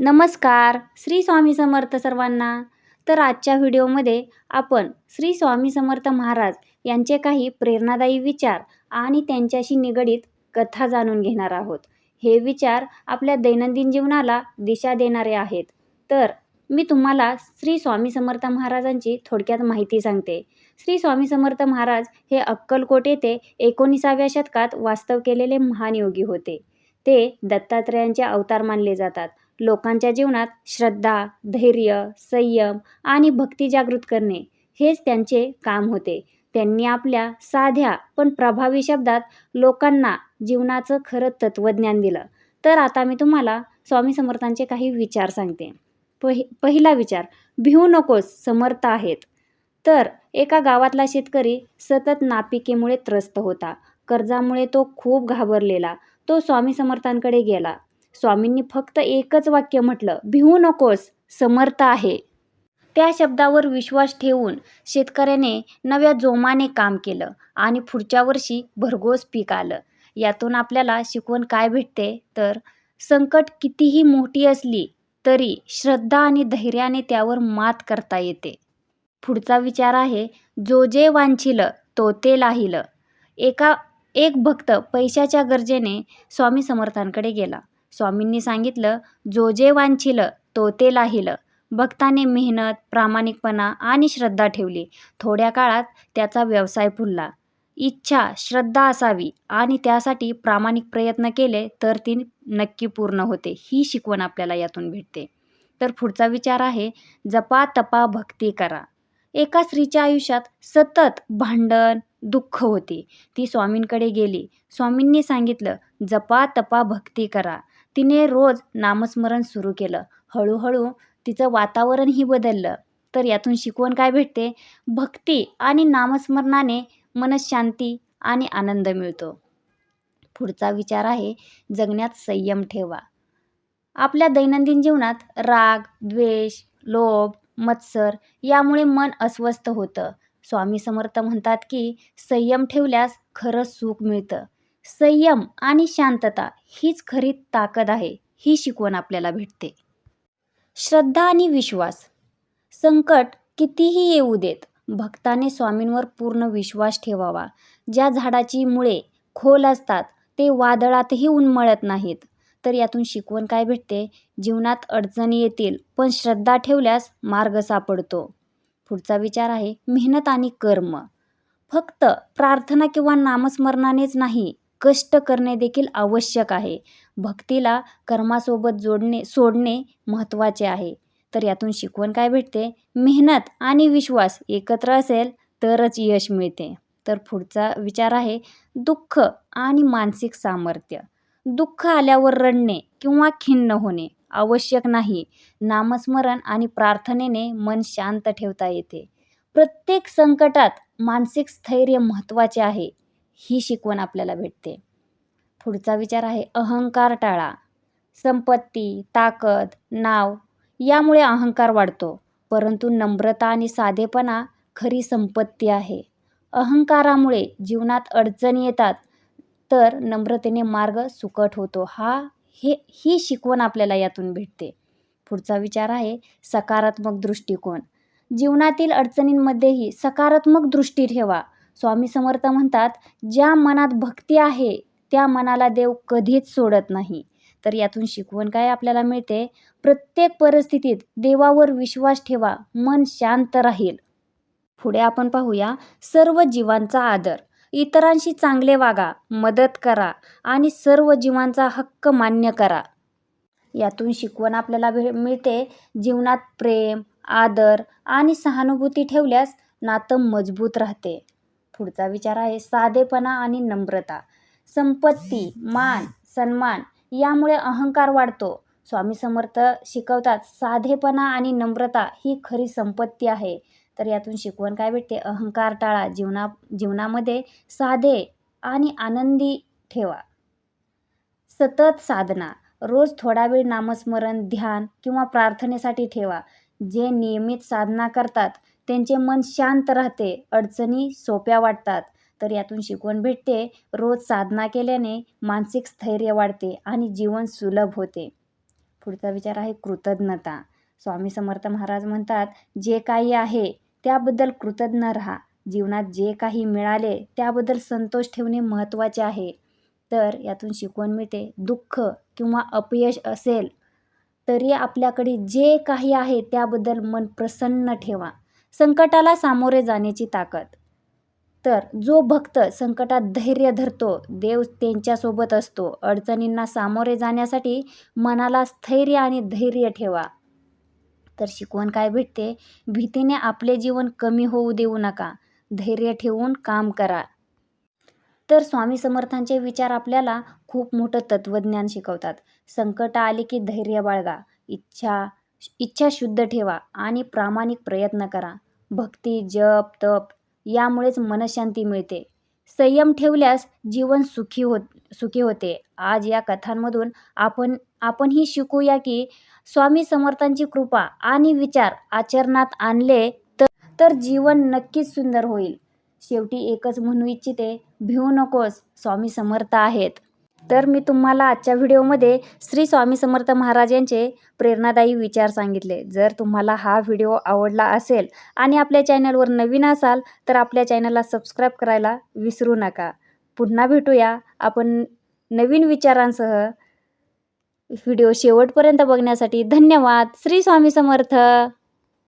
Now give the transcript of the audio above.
नमस्कार श्री स्वामी समर्थ सर्वांना. तर आजच्या व्हिडिओमध्ये आपण श्री स्वामी समर्थ महाराज यांचे काही प्रेरणादायी विचार आणि त्यांच्याशी निगडीत कथा जाणून घेणार आहोत. हे विचार आपल्या दैनंदिन जीवनाला दिशा देणारे आहेत. तर मी तुम्हाला श्री स्वामी समर्थ महाराजांची थोडक्यात माहिती सांगते. श्री स्वामी समर्थ महाराज हे अक्कलकोट येथे एकोणीसाव्या शतकात वास्तव केलेले महान योगी होते. ते दत्तात्रयांचे अवतार मानले जातात. लोकांच्या जीवनात श्रद्धा धैर्य संयम आणि भक्ती जागृत करणे हेच त्यांचे काम होते. त्यांनी आपल्या साध्या पण प्रभावी शब्दात लोकांना जीवनाचं खरं तत्त्वज्ञान दिलं. तर आता मी तुम्हाला स्वामी समर्थांचे काही विचार सांगते. पहि पहिला विचार भिवू नकोस समर्थ आहेत. तर एका गावातला शेतकरी सतत नापिकेमुळे त्रस्त होता. कर्जामुळे तो खूप घाबरलेला. तो स्वामी समर्थांकडे गेला. स्वामींनी फक्त एकच वाक्य म्हटलं भिवू नकोस समर्थ आहे. त्या शब्दावर विश्वास ठेवून शेतकऱ्याने नव्या जोमाने काम केलं आणि पुढच्या वर्षी भरघोस पीक आलं. यातून आपल्याला शिकवण काय भेटते? तर संकट कितीही मोठी असली तरी श्रद्धा आणि धैर्याने त्यावर मात करता येते. पुढचा विचार आहे जो जे वांछिल तो ते लाहिलं. एका एक भक्त पैशाच्या गरजेने स्वामी समर्थांकडे गेला. स्वामींनी सांगितलं जो जे वांछिलं तो ते लाहिलं. भक्ताने मेहनत प्रामाणिकपणा आणि श्रद्धा ठेवली. थोड्या काळात त्याचा व्यवसाय फुलला. इच्छा श्रद्धा असावी आणि त्यासाठी प्रामाणिक प्रयत्न केले तर ती नक्की पूर्ण होते ही शिकवण आपल्याला यातून भेटते. तर पुढचा विचार आहे जपा तपा भक्ती करा. एका स्त्रीच्या आयुष्यात सतत भांडण दुःख होते. ती स्वामींकडे गेली. स्वामींनी सांगितलं जपा तपा भक्ती करा. तिने रोज नामस्मरण सुरू केलं. हळूहळू तिचं वातावरणही बदललं. तर यातून शिकवण काय भेटते? भक्ती आणि नामस्मरणाने मनशांती आणि आनंद मिळतो. पुढचा विचार आहे जगण्यात संयम ठेवा. आपल्या दैनंदिन जीवनात राग द्वेष लोभ मत्सर यामुळे मन अस्वस्थ होतं. स्वामी समर्थ म्हणतात की संयम ठेवल्यास खरंच सुख मिळतं. संयम आणि शांतता हीच खरी ताकद आहे ही शिकवण आपल्याला भेटते. श्रद्धा आणि विश्वास. संकट कितीही येऊ देत भक्ताने स्वामींवर पूर्ण विश्वास ठेवावा. ज्या झाडाची मुळे खोल असतात ते वादळातही उन्मळत नाहीत. तर यातून शिकवण काय भेटते? जीवनात अडचणी येतील पण श्रद्धा ठेवल्यास मार्ग सापडतो. पुढचा विचार आहे मेहनत आणि कर्म. फक्त प्रार्थना किंवा नामस्मरणानेच नाही कष्ट करणे देखील आवश्यक आहे. भक्तीला कर्मासोबत जोडणे सोडणे महत्त्वाचे आहे. तर यातून शिकवण काय भेटते? मेहनत आणि विश्वास एकत्र असेल तरच यश मिळते. तर पुढचा विचार आहे दुःख आणि मानसिक सामर्थ्य. दुःख आल्यावर रडणे किंवा खिन्न होणे आवश्यक नाही. नामस्मरण आणि प्रार्थनेने मन शांत ठेवता येते. प्रत्येक संकटात मानसिक स्थैर्य महत्त्वाचे आहे. ही शिकवण आपल्याला भेटते. पुढचा विचार आहे अहंकार टाळा. संपत्ती ताकद नाव यामुळे अहंकार वाढतो. परंतु नम्रता आणि साधेपणा खरी संपत्ती आहे. अहंकारामुळे जीवनात अडचणी येतात तर नम्रतेने मार्ग सुकट होतो. हा हे ही शिकवण आपल्याला यातून भेटते. पुढचा विचार आहे सकारात्मक दृष्टिकोन. जीवनातील अडचणींमध्येही सकारात्मक दृष्टी ठेवा. स्वामी समर्थ म्हणतात ज्या मनात भक्ती आहे त्या मनाला देव कधीच सोडत नाही. तर यातून शिकवण काय आपल्याला मिळते? प्रत्येक परिस्थितीत देवावर विश्वास ठेवा मन शांत राहील. पुढे आपण पाहूया सर्व जीवांचा आदर. इतरांशी चांगले वागा मदत करा आणि सर्व जीवांचा हक्क मान्य करा. यातून शिकवण आपल्याला भे मिळते. जीवनात प्रेम आदर आणि सहानुभूती ठेवल्यास नातं मजबूत राहते. पुढचा विचार आहे. साधेपणा आणि नम्रता. संपत्ती मान सन्मान यामुळे अहंकार वाढतो. स्वामी समर्थ शिकवतात साधेपणा आणि नम्रता ही खरी संपत्ती आहे. तर यातून शिकवण काय भेटते? अहंकार टाळा. जीवना जीवनामध्ये साधे आणि आनंदी ठेवा. सतत साधना. रोज थोडा वेळ नामस्मरण ध्यान किंवा प्रार्थनेसाठी ठेवा. जे नियमित साधना करतात त्यांचे मन शांत राहते अडचणी सोप्या वाटतात. तर यातून शिकवण भेटते. रोज साधना केल्याने मानसिक स्थैर्य वाढते आणि जीवन सुलभ होते. पुढचा विचार आहे कृतज्ञता. स्वामी समर्थ महाराज म्हणतात जे काही आहे त्याबद्दल कृतज्ञ राहा. जीवनात जे काही मिळाले त्याबद्दल संतोष ठेवणे महत्त्वाचे आहे. तर यातून शिकवण मिळते. दुःख किंवा अपयश असेल तरी आपल्याकडे जे काही आहे त्याबद्दल मन प्रसन्न ठेवा. संकटाला सामोरे जाण्याची ताकद. तर जो भक्त संकटात धैर्य धरतो देव त्यांच्यासोबत असतो. अडचणींना सामोरे जाण्यासाठी मनाला स्थैर्य आणि धैर्य ठेवा. तर शिकवण काय भेटते? भीतीने आपले जीवन कमी होऊ देऊ नका. धैर्य ठेवून काम करा. तर स्वामी समर्थांचे विचार आपल्याला खूप मोठं तत्त्वज्ञान शिकवतात. संकट आले की धैर्य बाळगा. इच्छा इच्छा शुद्ध ठेवा आणि प्रामाणिक प्रयत्न करा. भक्ती जप तप यामुळेच मनशांती मिळते. संयम ठेवल्यास जीवन सुखी होत सुखी होते. आज या कथांमधून आपण आपणही शिकूया की स्वामी समर्थांची कृपा आणि विचार आचरणात आणले तर तर जीवन नक्कीच सुंदर होईल. शेवटी एकच म्हणू इच्छिते भिवू नकोस स्वामी समर्थ आहेत. तर मी तुम्हाला आजच्या व्हिडिओमध्ये श्री स्वामी समर्थ महाराज यांचे प्रेरणादायी विचार सांगितले. जर तुम्हाला हा व्हिडिओ आवडला असेल आणि आपल्या चॅनलवर नवीन असाल तर आपल्या चॅनलला सबस्क्राईब करायला विसरू नका. पुन्हा भेटूया आपण नवीन विचारांसह. व्हिडिओ शेवटपर्यंत बघण्यासाठी धन्यवाद. श्री स्वामी समर्थ!